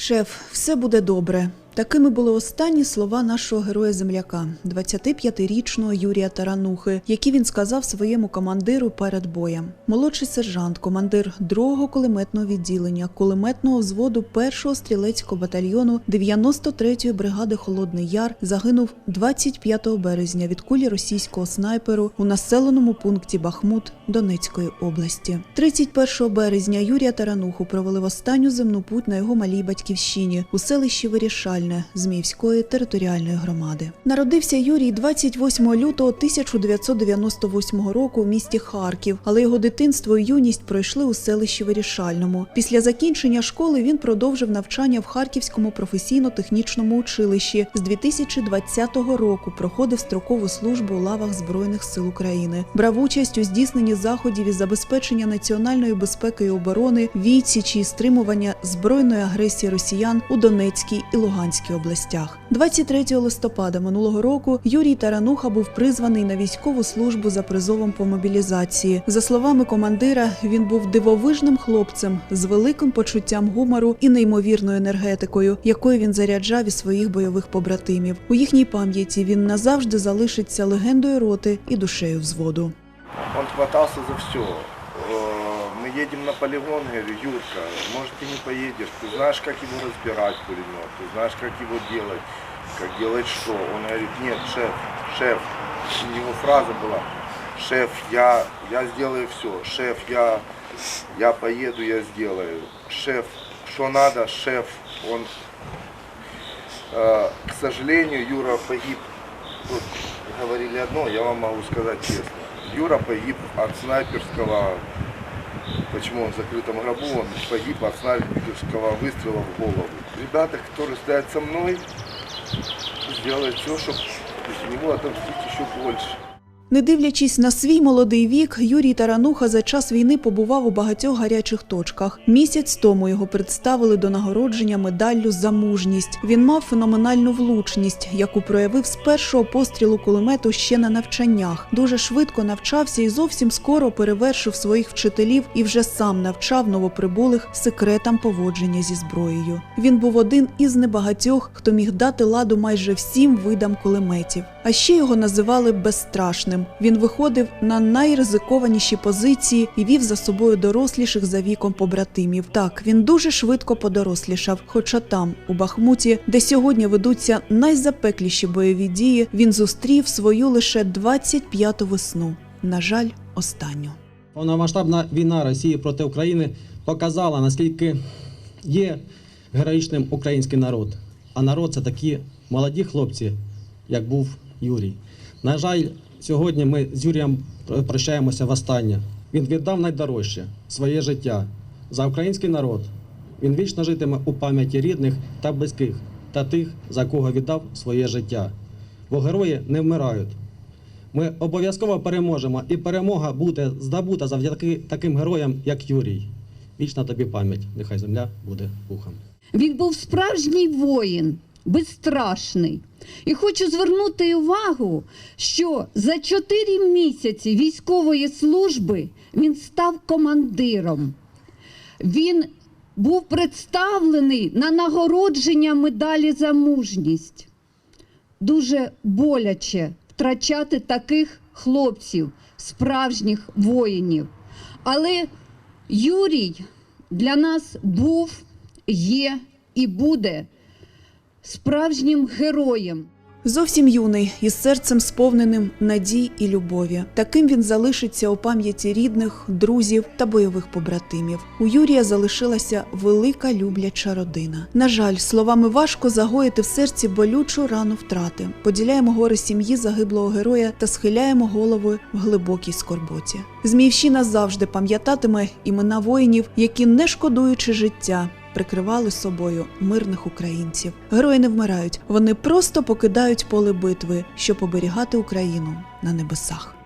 Шеф, все буде добре. Такими були останні слова нашого героя-земляка, 25-річного Юрія Таранухи, які він сказав своєму командиру перед боєм. Молодший сержант, командир 2-го кулеметного відділення, кулеметного взводу 1-го стрілецького батальйону 93-ї бригади Холодний Яр загинув 25 березня від кулі російського снайперу у населеному пункті Бахмут Донецької області. 31 березня Юрія Тарануху провели в останню земну путь на його малій батьківщині у селищі Вирішальне Зміївської територіальної громади. Народився Юрій 28 лютого 1998 року у місті Харків, але його дитинство і юність пройшли у селищі Вирішальному. Після закінчення школи він продовжив навчання в Харківському професійно-технічному училищі. З 2020 року проходив строкову службу у лавах Збройних сил України. Брав участь у здійсненні заходів із забезпечення національної безпеки і оборони, відсічі і стримування збройної агресії росіян у Донецькій і Луганській областях. 23 листопада минулого року Юрій Тарануха був призваний на військову службу за призовом по мобілізації. За словами командира, він був дивовижним хлопцем з великим почуттям гумору і неймовірною енергетикою, якою він заряджав і своїх бойових побратимів. У їхній пам'яті він назавжди залишиться легендою роти і душею взводу. Он хватался за все. Мы едем на полигон, говорю, Юрка, может ты не поедешь, ты знаешь, как его разбирать пулемет, ты знаешь, как его делать, как делать что. Он говорит, нет, шеф, шеф, у него фраза была, шеф, я, я сделаю все, шеф, я, я поеду, я сделаю, шеф, что надо, шеф, он, э, к сожалению, Юра погиб, вот говорили одно, я вам могу сказать честно, Юра погиб от снайперского, почему он в закрытом гробу, он погиб от снайперского выстрела в голову. Ребята, которые стоят со мной, сделают все, чтобы после него отомстить еще больше. Не дивлячись на свій молодий вік, Юрій Тарануха за час війни побував у багатьох гарячих точках. Місяць тому його представили до нагородження медаллю за мужність. Він мав феноменальну влучність, яку проявив з першого пострілу кулемету ще на навчаннях. Дуже швидко навчався і зовсім скоро перевершив своїх вчителів і вже сам навчав новоприбулих секретам поводження зі зброєю. Він був один із небагатьох, хто міг дати ладу майже всім видам кулеметів. А ще його називали безстрашним. Він виходив на найризикованіші позиції і вів за собою доросліших за віком побратимів. Так, він дуже швидко подорослішав. Хоча там, у Бахмуті, де сьогодні ведуться найзапекліші бойові дії, він зустрів свою лише 25-ту весну. На жаль, останню. Повномасштабна війна Росії проти України показала, наскільки є героїчним український народ. А народ це такі молоді хлопці, як був Юрій. На жаль, сьогодні ми з Юрієм прощаємося востаннє. Він віддав найдорожче своє життя за український народ. Він вічно житиме у пам'яті рідних та близьких та тих, за кого віддав своє життя. Бо герої не вмирають. Ми обов'язково переможемо, і перемога буде здобута завдяки таким героям, як Юрій. Вічна тобі пам'ять, нехай земля буде пухом. Він був справжній воїн, безстрашний. І хочу звернути увагу, що за чотири місяці військової служби він став командиром. Він був представлений на нагородження медалі за мужність. Дуже боляче втрачати таких хлопців, справжніх воїнів. Але Юрій для нас був, є і буде справжнім героєм. Зовсім юний, із серцем сповненим надій і любові. Таким він залишиться у пам'яті рідних, друзів та бойових побратимів. У Юрія залишилася велика любляча родина. На жаль, словами важко загоїти в серці болючу рану втрати. Поділяємо гори сім'ї загиблого героя та схиляємо голови в глибокій скорботі. Зміївщина завжди пам'ятатиме імена воїнів, які, не шкодуючи життя, прикривали собою мирних українців. Герої не вмирають, вони просто покидають поле битви, щоб оберігати Україну на небесах.